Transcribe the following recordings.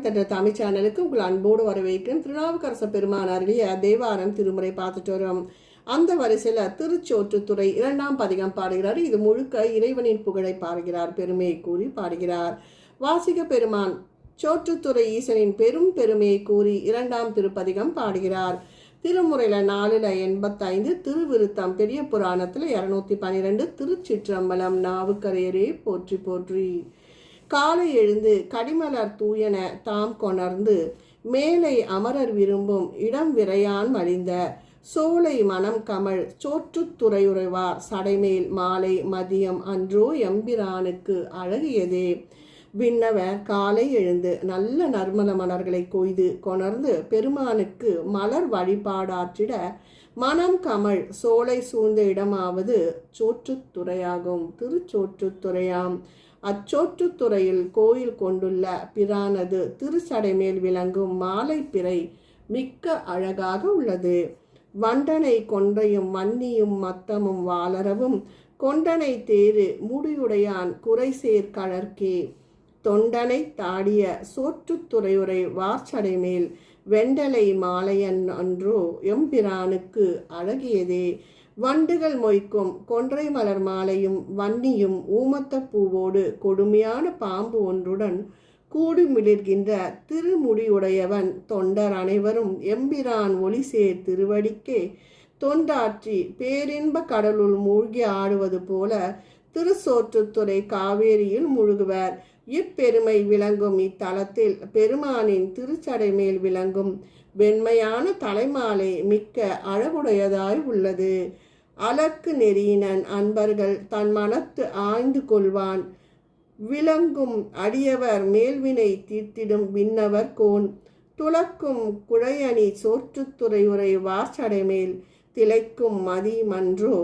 தன்ற தமிழ் சேனலுக்கு உங்கள் அன்போடு வரவேற்கிறேன். திருநாவுக்கரச பெருமான் அருளிய தேவாரம் திருமுறை பார்த்துட்டு வரோம். அந்த வரிசையில் திருச்சோற்றுத்துறை இரண்டாம் பதிகம் பாடுகிறார். இது முழுக்க இறைவனின் புகழை பாடுகிறார். பெருமையை கூறி பாடுகிறார். வாசிக பெருமான் சோற்றுத்துறை ஈசனின் பெரும் பெருமையை கூறி இரண்டாம் திருப்பதிகம் பாடுகிறார். திருமுறையில் நாலுல எண்பத்தைந்து திருவிருத்தம் பெரிய புராணத்தில் இரநூத்தி பன்னிரெண்டு திருச்சிற்றம்பலம் நாவுக்கரையரே போற்றி போற்றி. காலை எழுந்து கடிமலர் தூயன தாம் கொணர்ந்து மேலை அமரர் விரும்பும் இடம் விரையான் மலிந்த சோலை மனம் கமழ் சோற்றுத்துறையுறைவார் சடைமேல் மாலை மதியம் அன்றோ எம்பிரானுக்கு அழகியதே. விண்ணவர் காலை எழுந்து நல்ல நறுமண மலர்களை கொய்து கொணர்ந்து பெருமானுக்கு மலர் வழிபாடாற்றிட மனம் கமழ் சோலை சூழ்ந்த இடமாவது சோற்றுத்துறையாகும் திருச்சோற்றுத்துறையாம் அச்சோற்றுத்துறையில் கோயில் கொண்டுள்ள பிரானது திருச்சடைமேல் விளங்கும் மாலை பிறை மிக்க அழகாக உள்ளது. வண்டனை கொன்றையும் வன்னியும் மத்தமும் வாளரவும் கொண்டனை தேரு முடியுடையான் குறைசேர் கழற்கே. தொண்டனை தாடிய சோற்றுத்துறையுரை வார்ச்சடை மேல் வெண்டலை மாலையன் அன்றோ எம்பிரானுக்கு அழகியதே. வண்டுகள் மொய்க்கும் கொன்றை மலர் மாலையும் வன்னியும் ஊமத்த பூவோடு கொடுமையான பாம்பு ஒன்றுடன் கூடு மிளிர்கின்ற திருமுடியுடையவன் தொண்டர் அனைவரும் எம்பிரான் ஒளிசேர் திருவடிக்கே தொண்டாற்றி பேரின்ப கடலுள் மூழ்கி ஆடுவது போல திருச்சோற்றுத்துறை காவேரியில் முழுகுவர். இப்பெருமை விளங்கும் இத்தலத்தில் பெருமானின் திருச்சடை மேல் விளங்கும் வெண்மையான தலைமாலை மிக்க அழகுடையதாய் உள்ளது. அலக்கு நெறியினன் அன்பர்கள் தன் மனத்து ஆய்ந்து கொள்வான். விளங்கும் அடியவர் மேல்வினை தீர்த்திடும் விண்ணவர் கோன். துளக்கும் குழையணி சோற்றுத்துறையுரை வாசடைமேல் திளைக்கும் மதி மன்றோ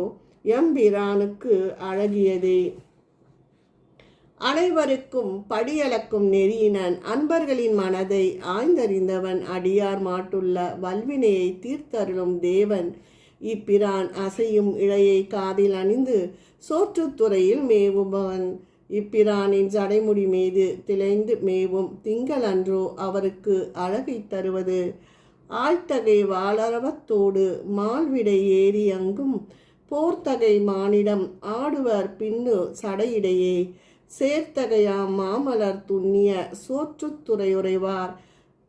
எம்பிரானுக்கு அழகியதே. அனைவருக்கும் படியளக்கும் நெறியினன் அன்பர்களின் மனதை ஆய்ந்தறிந்தவன் அடியார் மாட்டுள்ள வல்வினையை தீர்த்தருளும் தேவன். இப்பிரான் அசையும் இழையை காதில் அணிந்து சோற்றுத்துறையில் மேவுபவன் இப்பிரானின் ஜடைமுடி மீது திளைந்து மேவும் திங்களன்றோ அவருக்கு அழகை தருவது. ஆழ்த்தகை வாளரவத்தோடு மால்விடை ஏறி அங்கும் போர்த்தகை மானிடம் ஆடுவர் பின்னு சடையிடையே. சேர்த்தகையாம் மாமலர் துண்ணிய சோற்றுத்துறையுறைவார்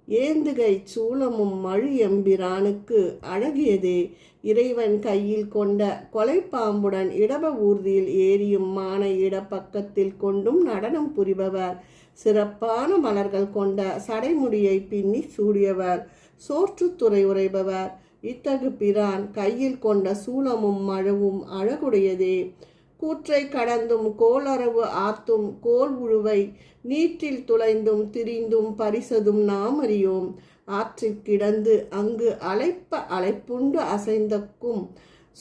ஏந்துகை சூளமும் மழு எம்பிரானுக்கு அழகியதே. இறைவன் கையில் கொண்ட கொலைப்பாம்புடன் இடப ஊர்தியில் ஏறியும் மானை இடப்பக்கத்தில் கொண்டும் நடனம் புரிபவர். சிறப்பான மலர்கள் கொண்ட சடைமுடியை பின்னி சூடியவர். சோற்றுத்துறை உரைபவர் இத்தகு பிரான் கையில் கொண்ட சூளமும் மழவும் அழகுடையதே. கூற்றை கடந்தும் கோளரவு ஆத்தும் கோல் உழுவை நீற்றில் துளைந்தும் திரிந்தும் பரிசதும் நாம் அறியோம். ஆற்றில் கிடந்து அங்கு அழைப்ப அழைப்புண்டு அசைந்தக்கும்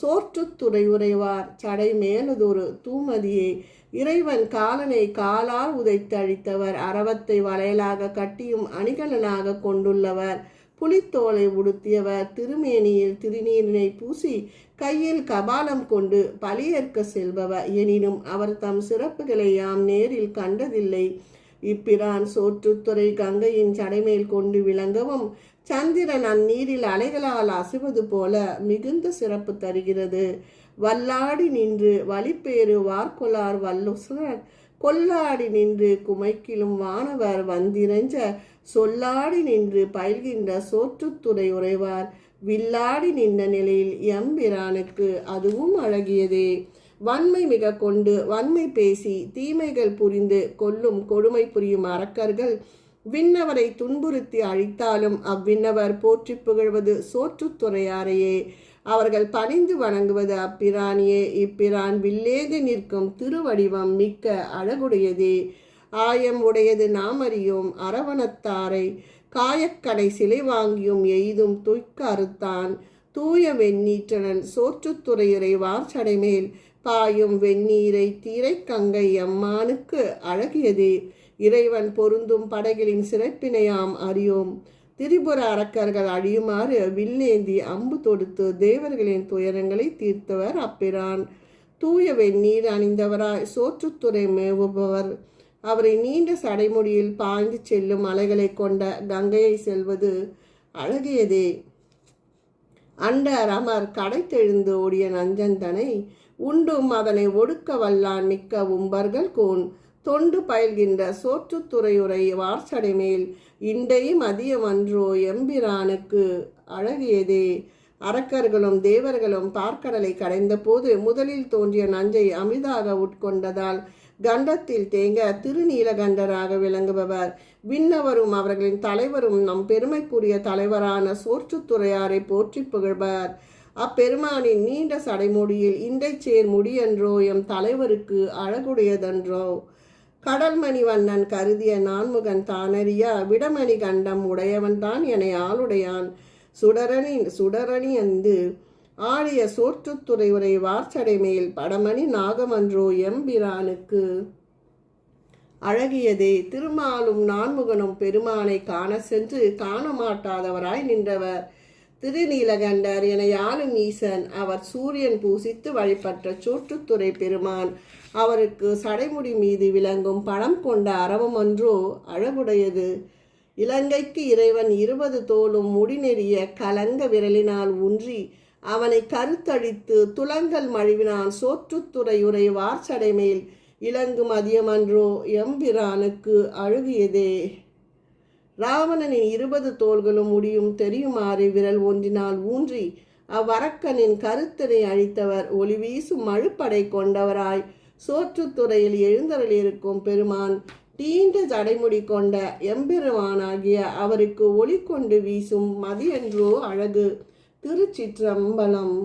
சோற்றுத்துறை உரைவார் சடை மேலதொரு தூமதியே. இறைவன் காலனை காலால் உதைத்து அழித்தவர் அரவத்தை வளையலாக கட்டியும் அணிகலனாக கொண்டுள்ளவர். புலித்தோலை உடுத்தியவர் திருமேனியில் திருநீரினை பூசி கையில் கபாலம் கொண்டு பலியேற்க செல்பவர். எனினும் அவர் தம் சிறப்புகளை யாம் நேரில் கண்டதில்லை. இப்பிரான் சோற்றுத்துறை கங்கையின் சடைமேல் கொண்டு விளங்கவும் சந்திரன் அந்நீரில் அலைகளால் அசைவது போல மிகுந்த சிறப்பு தருகிறது. வல்லாடி நின்று வழிப்பேறு வார்கொலார் வல்லுசர் கொல்லாடி நின்று குமைக்கிலும் வானவர் வந்திரஞ்ச சொல்லாடி நின்று பயில்கின்ற சோற்றுத்துறை உறைவார். வில்லாடி நின்ற நிலையில் எம்பிரானுக்கு அதுவும் அழகியதே. வன்மை மிக கொண்டு வன்மை பேசி தீமைகள் புரிந்து கொல்லும் கொடுமை புரியும் அரக்கர்கள் விண்ணவரை துன்புறுத்தி அழித்தாலும் அவ்விண்ணவர் போற்றி புகழ்வது சோற்றுத்துறையாரையே அவர்கள் பணிந்து வணங்குவது அப்பிராணியே இப்பிரான் வில்லேது நிற்கும் திருவடிவம் மிக்க அழகுடையதே. ஆயம் உடையது நாம் அரவணத்தாரை. காயக்கடை சிலை வாங்கியும் எய்தும் துய்க்க அறுத்தான் தூய வெண்ணீற்றனன் சோற்றுத்துறையுரை வார்ச்சடைமேல் பாயும் வெந்நீரை தீரைக்கங்கை அம்மானுக்கு அழகியதே. இறைவன் பொருந்தும் படகிலின் சிறப்பினையாம் அறியோம். திரிபுர அரக்கர்கள் அழியுமாறு வில்லேந்தி அம்பு தொடுத்து தேவர்களின் துயரங்களை தீர்த்தவர் அப்பிரான். தூய வெந்நீர் அணிந்தவராய் சோற்றுத்துறை மேவுபவர். அவரை நீண்ட சடைமுடியில் பாய்ந்து செல்லும் அலைகளை கொண்ட கங்கையை செல்வது அழகியதே. அண்ட ரமர் கடைத்தெழுந்து ஓடிய நஞ்சந்தனை உண்டும் அதனை ஒடுக்க வல்லான் மிக்க உம்பர்கள் கோன். தொண்டு பயில்கின்ற சோற்றுத்துறையுரை வார்சடை மேல் மதியமன்றோ எம்பிரானுக்கு அழகியதே. அரக்கர்களும் தேவர்களும் பார்க்கடலை கடைந்த போது முதலில் தோன்றிய நஞ்சை அமிதாக உட்கொண்டதால் கண்டத்தில் தேங்க திருநீலகண்டராக விளங்குபவர். விண்ணவரும் அவர்களின் தலைவரும் நம் பெருமைக்குரிய தலைவரான சோற்றுத்துறையாரை போற்றி புகழ்வர் அப்பெருமானின் நீண்ட சடைமுடியில் இண்டை சேர் முடியன்றோ எம் தலைவருக்கு அழகுடையதன்றோ. கடல்மணி வண்ணன் கருதிய நான்முகன் தானறியா விடமணி கண்டம் உடையவன்தான் என ஆளுடையான். சுடரணி சுடரணி அந்து ஆடிய சோற்றுத்துறை உரை வார்ச்சடை மேல் படமணி நாகமன்றோ எம்பிரானுக்கு. அழகியதே திருமாலும் நான்முகனும் பெருமானை காண சென்று காண மாட்டாதவராய் நின்றவர். திருநீலகண்டர் என யாழும் ஈசன் அவர் சூரியன் பூசித்து வழிபட்ட சூற்றுத்துறை பெருமான். அவருக்கு சடைமுடி மீது விளங்கும் படம் கொண்ட அரவம் ஒன்றோ அழகுடையது. இலங்கைக்கு இறைவன் இருபது தோளும் முடிநெறிய கலங்க விரலினால் ஊன்றி அவனை கருத்தழித்து துலங்கல் மழிவினான் சோற்றுத்துறையுரை வார்ச்சடை மேல் இலங்கு மதியமன்றோ எம்பிரானுக்கு அழுகியதே. ராவணனின் இருபது தோள்களும் முடியும் தெரியுமாறு விரல் ஒன்றினால் ஊன்றி அவ்வரக்கனின் கருத்தினை அழித்தவர் ஒளி வீசும் மழுப்படை கொண்டவராய். சோற்றுத்துறையில் எழுந்தருளிருக்கும் பெருமான் தீண்ட ஜடைமுடி கொண்ட எம்பெருமானாகிய அவருக்கு ஒளி கொண்டு வீசும் மதியன்றோ அழகு. திருச்சிற்றம்பலம்